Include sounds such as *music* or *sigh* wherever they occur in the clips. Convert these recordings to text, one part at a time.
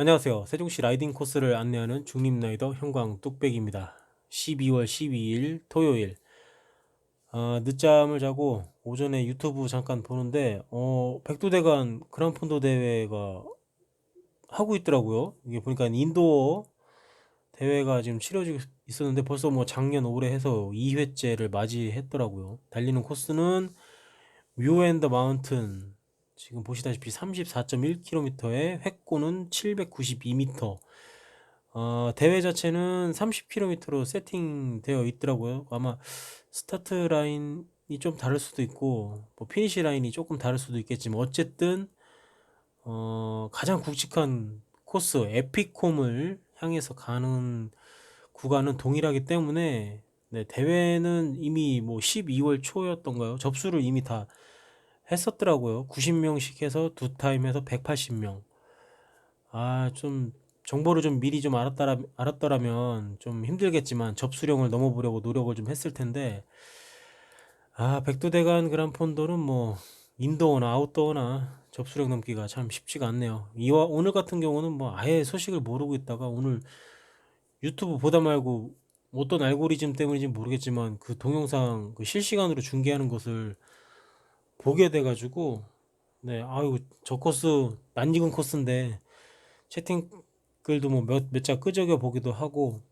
안녕하세요. 세종시 라이딩 코스를 안내하는 중립라이더 형광 뚝배기입니다. 12월 12일 토요일 아, 늦잠을 자고 오전에 유튜브 잠깐 보는데 어, 백두대간 그랑폰도 대회가 하고 있더라고요. 이게 보니까 인도어 대회가 지금 치러지고 있었는데 벌써 뭐 작년 올해 해서 2회째를 맞이했더라고요. 달리는 코스는 뮤 앤더 마운튼 지금 보시다시피 34.1km에 획고는 792m. 어, 대회 자체는 30km로 세팅되어 있더라고요. 아마 스타트 라인이 좀 다를 수도 있고, 뭐 피니시 라인이 조금 다를 수도 있겠지만, 어쨌든, 어, 가장 굵직한 코스, 에피콤을 향해서 가는 구간은 동일하기 때문에, 네, 대회는 이미 뭐 12월 초였던가요? 접수를 이미 다 했었더라고요. 90명씩 해서 두 타임 해서 180명. 아, 좀 정보를 좀 미리 좀 알았더라, 알았더라면 좀 힘들겠지만 접수령을 넘어보려고 노력을 좀 했을 텐데, 아, 백두대간 그란폰도는 뭐 인도어나 아웃도어나 접수령 넘기가 참 쉽지가 않네요. 이와 오늘 같은 경우는 뭐 아예 소식을 모르고 있다가 오늘 유튜브 보다 말고 어떤 알고리즘 때문인지 모르겠지만 그 동영상 그 실시간으로 중계하는 것을 보게 돼가지고 네 아유 저 코스 낯익은 코스인데 채팅 글도 뭐 몇 몇 자 끄적여 보기도 하고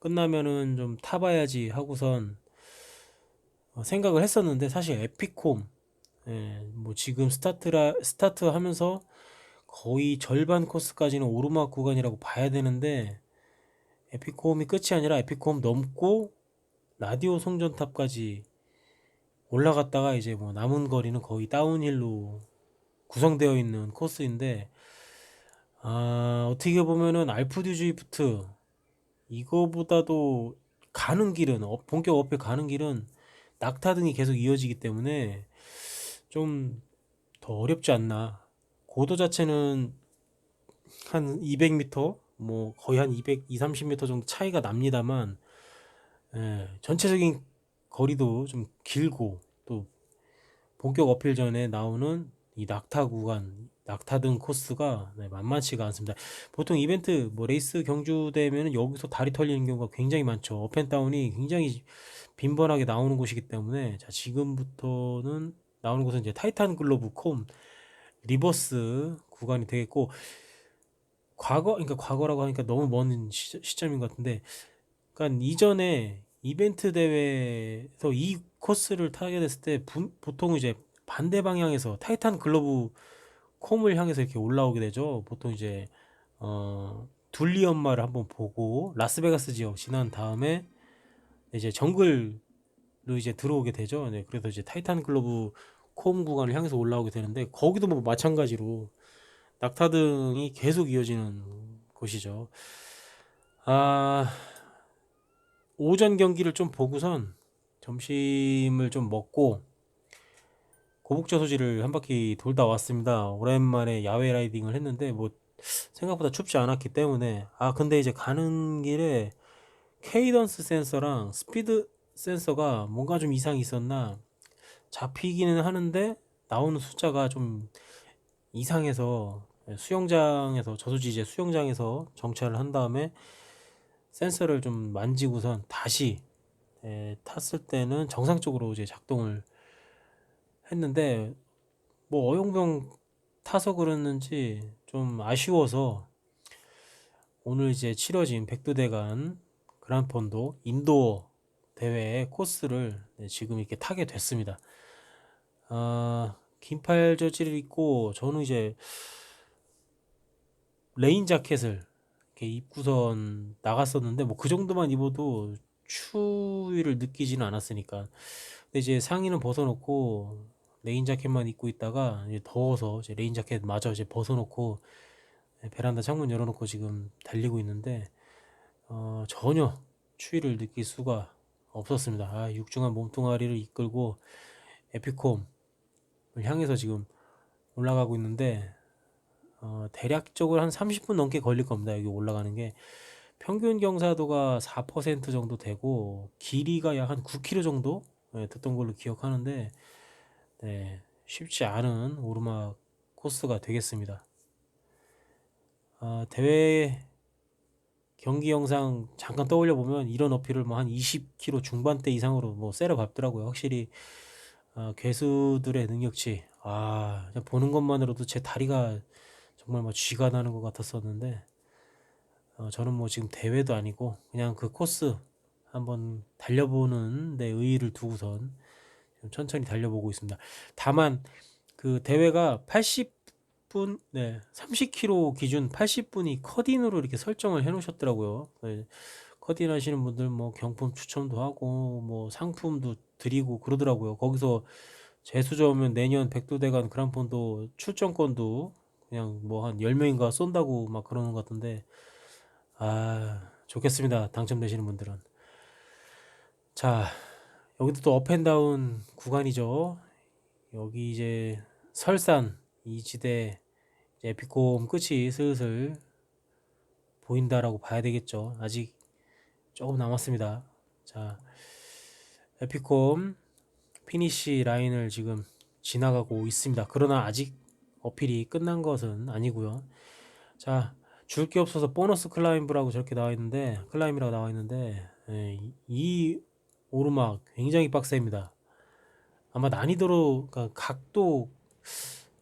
끝나면은 좀 타봐야지 하고선 어, 생각을 했었는데 사실 에피콤 예, 뭐 지금 스타트라 스타트 하면서 거의 절반 코스까지는 오르막 구간이라고 봐야 되는데 에피콤이 끝이 아니라 에피콤 넘고 라디오 송전탑까지 올라갔다가 이제 뭐 남은 거리는 거의 다운힐로 구성되어 있는 코스인데 아, 어떻게 보면은 알프드 주이프트 이거보다도 가는 길은 어, 본격 어필 가는 길은 낙타 등이 계속 이어지기 때문에 좀 더 어렵지 않나. 고도 자체는 한 200m 뭐 거의 한 200, 2, 30m 정도 차이가 납니다만 예, 전체적인 거리도 좀 길고 또 본격 어필 전에 나오는 이 낙타 구간, 낙타 등 코스가 네, 만만치가 않습니다. 보통 이벤트 뭐 레이스 경주되면 여기서 다리 털리는 경우가 굉장히 많죠. 업앤다운이 굉장히 빈번하게 나오는 곳이기 때문에 자 지금부터는 나오는 곳은 이제 타이탄 글로브 콤 리버스 구간이 되겠고 과거 그러니까 과거라고 하니까 너무 먼 시, 시점인 것 같은데 그러니까 이전에 이벤트 대회에서 이 코스를 타게 됐을 때 부, 보통 이제 반대 방향에서 타이탄 글러브 콤을 향해서 이렇게 올라오게 되죠. 보통 이제 어 둘리 엄마를 한번 보고 라스베가스 지역 지난 다음에 이제 정글로 이제 들어오게 되죠. 네, 그래서 이제 타이탄 글러브 콤 구간을 향해서 올라오게 되는데 거기도 뭐 마찬가지로 낙타 등이 계속 이어지는 곳이죠. 아, 오전 경기를 좀 보고선 점심을 좀 먹고 고북저 소지를 한 바퀴 돌다 왔습니다. 오랜만에 야외 라이딩을 했는데 뭐 생각보다 춥지 않았기 때문에 아 근데 이제 가는 길에 케이던스 센서랑 스피드 센서가 뭔가 좀 이상이 있었나 잡히기는 하는데 나오는 숫자가 좀 이상해서 수영장에서 저수지 이제 수영장에서 정차를 한 다음에 센서를 좀 만지고선 다시 에, 탔을 때는 정상적으로 이제 작동을 했는데 뭐 어용병 타서 그랬는지 좀 아쉬워서 오늘 이제 치러진 백두대간 그란폰도 인도어 대회 코스를 네, 지금 이렇게 타게 됐습니다. 아, 긴팔 저지를 입고 저는 이제 레인 자켓을 이렇게 입고선 나갔었는데 뭐 그 정도만 입어도 추위를 느끼지는 않았으니까. 근데 이제 상의는 벗어놓고 레인 자켓만 입고 있다가 이제 더워서 이제 레인 자켓 마저 이제 벗어놓고 베란다 창문 열어놓고 지금 달리고 있는데 어, 전혀 추위를 느낄 수가 없었습니다. 아, 육중한 몸뚱아리를 이끌고 에피콤을 향해서 지금 올라가고 있는데 어, 대략적으로 한 30분 넘게 걸릴 겁니다. 여기 올라가는 게 평균 경사도가 4% 정도 되고 길이가 약 한 9km 정도 네, 듣던 걸로 기억하는데 네, 쉽지 않은 오르막 코스가 되겠습니다. 어, 대회 경기 영상 잠깐 떠올려 보면 이런 어필을 뭐 한 20km 중반대 이상으로 뭐 세려 밟더라고요. 확실히 어, 괴수들의 능력치 아 보는 것만으로도 제 다리가 정말 막 쥐가 나는 것 같았었는데 어, 저는 뭐 지금 대회도 아니고 그냥 그 코스 한번 달려보는 데 의의를 두고선 좀 천천히 달려보고 있습니다. 다만 그 대회가 80분, 네, 30km 기준 80분이 컷인으로 이렇게 설정을 해놓으셨더라고요. 네, 컷인 하시는 분들 뭐 경품 추첨도 하고 뭐 상품도 드리고 그러더라고요. 거기서 재수 좋으면 내년 백두대간 그란폰도 출전권도 그냥 뭐 한 10명인가 쏜다고 막 그러는 것 같은데 아 좋겠습니다. 당첨되시는 분들은. 자, 여기도 또 업앤다운 구간이죠. 여기 이제 설산 이 지대 에피콤 끝이 슬슬 보인다라고 봐야 되겠죠. 아직 조금 남았습니다. 자, 에피콤 피니시 라인을 지금 지나가고 있습니다. 그러나 아직 어필이 끝난 것은 아니고요. 자, 줄 게 없어서 보너스 클라임브라고 저렇게 나와 있는데 클라임이라고 나와 있는데 예, 이- 이 오르막 굉장히 빡셉니다. 아마 난이도로 그러니까 각도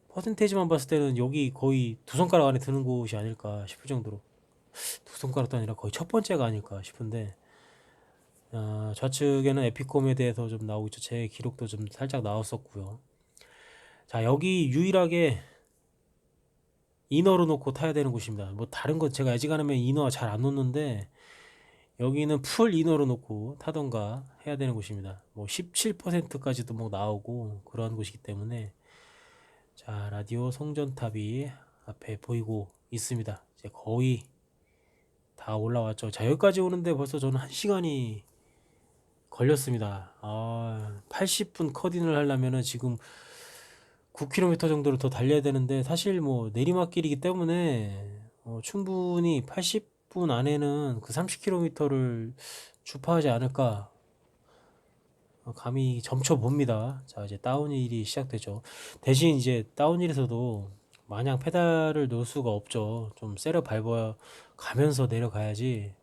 퍼센테이지만 봤을 때는 여기 거의 두 손가락 안에 드는 곳이 아닐까 싶을 정도로 두 손가락도 아니라 거의 첫 번째가 아닐까 싶은데 아, 좌측에는 에피콤에 대해서 좀 나오고 있죠. 제 기록도 좀 살짝 나왔었고요. 자 여기 유일하게 이너로 놓고 타야 되는 곳입니다. 뭐 다른 거 제가 애지간하면 이너 잘 안 놓는데 여기는 풀 이너로 놓고 타던가 해야 되는 곳입니다. 뭐 17%까지도 뭐 나오고 그러한 곳이기 때문에 자 라디오 송전탑이 앞에 보이고 있습니다. 이제 거의 다 올라왔죠. 자 여기까지 오는데 벌써 저는 한 시간이 걸렸습니다. 아 80분 컷인을 하려면은 지금 9km 정도를 더 달려야 되는데 사실 뭐 내리막길이기 때문에 어, 충분히 80분 안에는 그 30km를 주파하지 않을까 어, 감히 점쳐 봅니다. 자 이제 다운힐이 시작되죠. 대신 이제 다운힐에서도 마냥 페달을 놓을 수가 없죠. 좀 세려 밟아 가면서 내려가야지.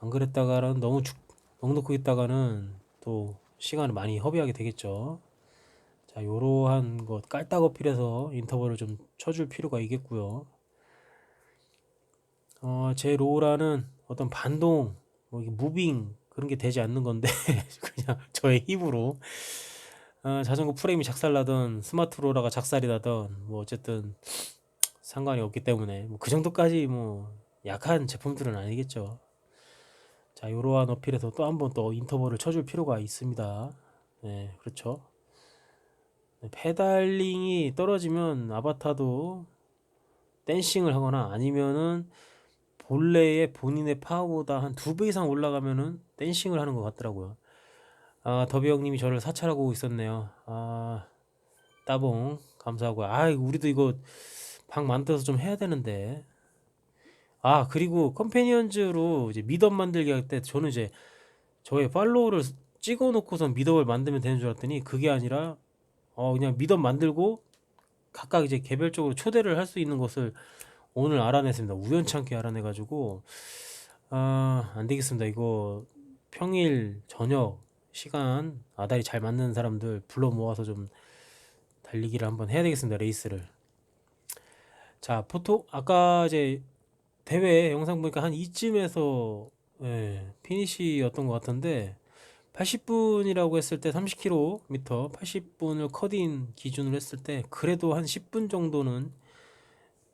안 그랬다가는 너무 죽, 넉넉히 있다가는 또 시간을 많이 허비하게 되겠죠. 자, 요러한 것 깔딱 어필해서 인터벌을 좀 쳐줄 필요가 있겠고요. 어, 제 로라는 어떤 반동, 뭐 무빙 그런 게 되지 않는 건데 *laughs* 그냥 저의 힘으로 어, 자전거 프레임이 작살나던 스마트 로라가 작살이 나던 뭐 어쨌든 상관이 없기 때문에 뭐 그 정도까지 뭐 약한 제품들은 아니겠죠. 자, 요러한 어필에서 또 한 번 또 인터벌을 쳐줄 필요가 있습니다. 네, 그렇죠. 네, 페달링이 떨어지면 아바타도 댄싱을 하거나 아니면은 본래의 본인의 파워보다 한 두 배 이상 올라가면은 댄싱을 하는 것 같더라고요. 아, 더비 형님이 저를 사찰하고 있었네요. 아, 따봉 감사하고요. 아, 우리도 이거 방 만들어서 좀 해야 되는데. 아, 그리고 컴패니언즈로 이제 미덕 만들기 할 때 저는 이제 저의 팔로우를 찍어 놓고서 미덕을 만들면 되는 줄 알았더니 그게 아니라 어 그냥 미덕 만들고 각각 이제 개별적으로 초대를 할 수 있는 것을 오늘 알아냈습니다. 우연찮게 알아내가지고 아, 안 되겠습니다. 이거 평일 저녁 시간 아다리 잘 맞는 사람들 불러 모아서 좀 달리기를 한번 해야 되겠습니다. 레이스를. 자, 포토 아까 이제 대회 영상 보니까 한 이쯤에서 예, 피니시였던 것 같은데 80분이라고 했을 때 30km 80분을 컷인 기준으로 했을 때 그래도 한 10분 정도는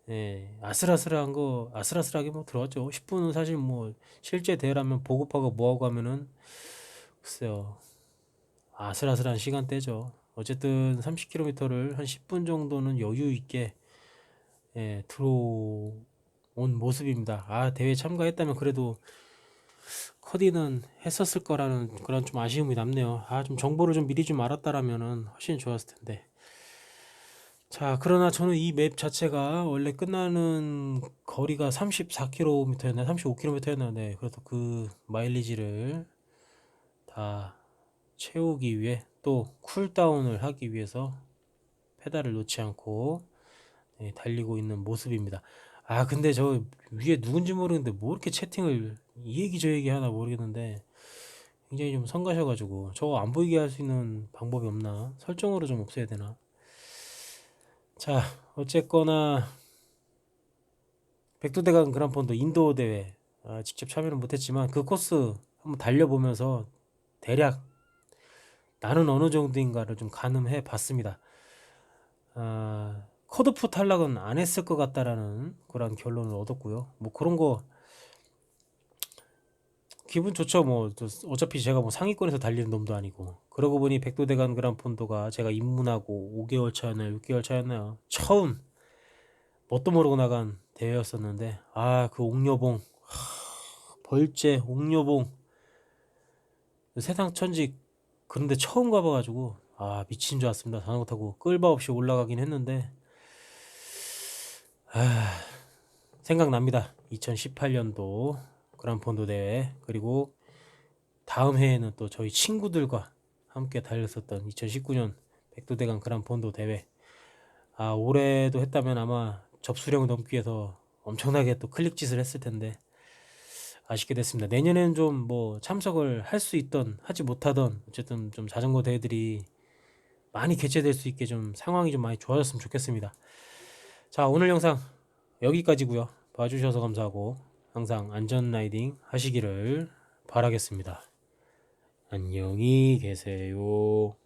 예, 아슬아슬한 거 아슬아슬하게 뭐 들어갔죠. 10분은 사실 뭐 실제 대회라면 보급하고 뭐하고 하면은 글쎄요 아슬아슬한 시간대죠. 어쨌든 30km를 한 10분 정도는 여유 있게 예, 들어온 모습입니다. 아 대회 참가했다면 그래도 커디는 했었을 거라는 그런 좀 아쉬움이 남네요. 아, 좀 정보를 좀 미리 좀 알았다라면은 훨씬 좋았을 텐데. 자, 그러나 저는 이 맵 자체가 원래 끝나는 거리가 34km였나 35km였나 네. 그래서 그 마일리지를 다 채우기 위해 또 쿨다운을 하기 위해서 페달을 놓지 않고 네, 달리고 있는 모습입니다. 아 근데 저 위에 누군지 모르는데 뭐 이렇게 채팅을 이 얘기 저 얘기 하나 모르겠는데 굉장히 좀 성가셔가지고 저거 안 보이게 할 수 있는 방법이 없나? 설정으로 좀 없애야 되나? 자 어쨌거나 백두대간 그란폰도 인도 대회 아, 직접 참여는 못했지만 그 코스 한번 달려보면서 대략 나는 어느 정도인가를 좀 가늠해 봤습니다. 아, 컷오프 탈락은 안 했을 것 같다라는 그런 결론을 얻었고요. 뭐 그런 거 기분 좋죠. 뭐또 어차피 제가 뭐 상위권에서 달리는 놈도 아니고 그러고 보니 백두대간 그란폰도가 제가 입문하고 5개월 차였나요, 6개월 차였나요? 처음 뭣도 모르고 나간 대회였었는데 아 그 옥녀봉 하, 벌제 옥녀봉 세상 천지 그런데 처음 가봐가지고 아 미친 줄 알았습니다. 타고 끌바 없이 올라가긴 했는데 아 생각납니다. 2018년도 그란폰도 대회 그리고 다음 해에는 또 저희 친구들과 함께 달렸었던 2019년 백두대간 그란폰도 대회 아 올해도 했다면 아마 접수령을 넘기 위해서 엄청나게 또 클릭짓을 했을 텐데 아쉽게 됐습니다. 내년에는 좀 뭐 참석을 할 수 있던 하지 못하던 어쨌든 좀 자전거 대회들이 많이 개최될 수 있게 좀 상황이 좀 많이 좋아졌으면 좋겠습니다. 자 오늘 영상 여기까지고요. 봐주셔서 감사하고 항상 안전 라이딩 하시기를 바라겠습니다. 안녕히 계세요.